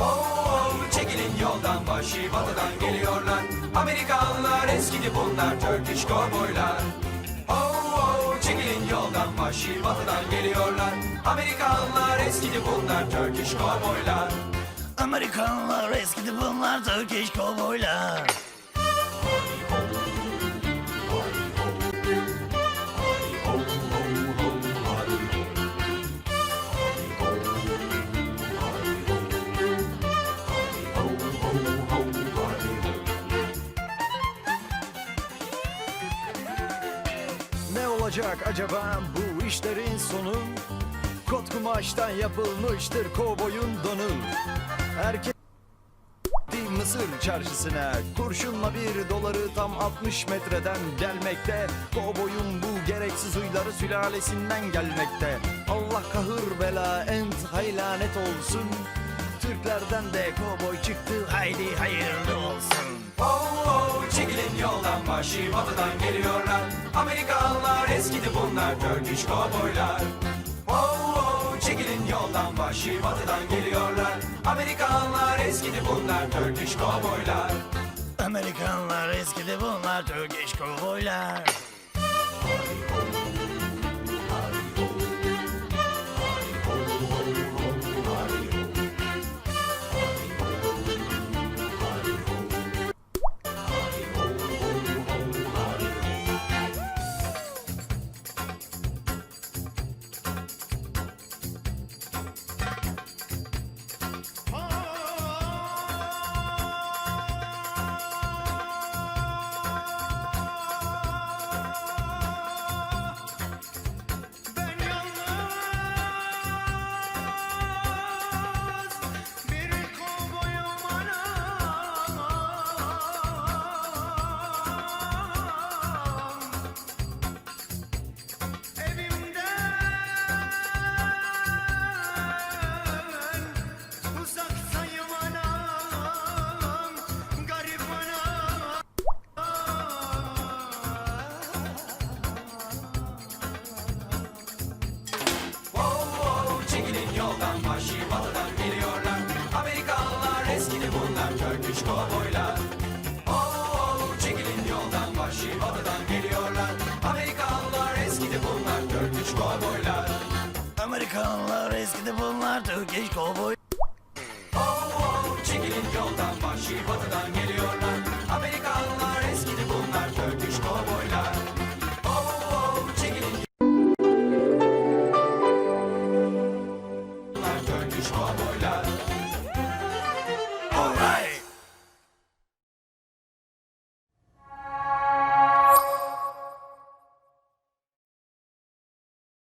Oh, çekilin yoldan vahşi batıdan geliyorlar. Amerikalılar eskidi bunlar Turkish kovboylar Oh, oh, çekilin yoldan vahşi batıdan geliyorlar. Amerikalılar eskidi bunlar Turkish kovboylar Amerikanlar eskidi bunlar Turkish kovboylar. Olacak acaba bu işlerin sonu? Kot kumaştan yapılmıştır kovboyun donu. Erkek Mısır çarşısına Kurşunla bir doları tam 60 metreden gelmekte. Kovboyun bu gereksiz huyları sülalesinden gelmekte. Allah kahır bela ent haylanet olsun. Türklerden de kovboy çıktı haydi hayırlı olsun. Oh, oh, çekilin yoldan vahşi batıdan eskidi bunlar Turkish kovboylar. Oh, oh, çekilin yoldan vahşi batıdan geliyorlar. Amerikalılar eskidi bunlar Turkish kovboylar. Amerikanlar eskidi bunlar Turkish kovboylar. Amerikanlar eskidi bunlar Turkish kovboy.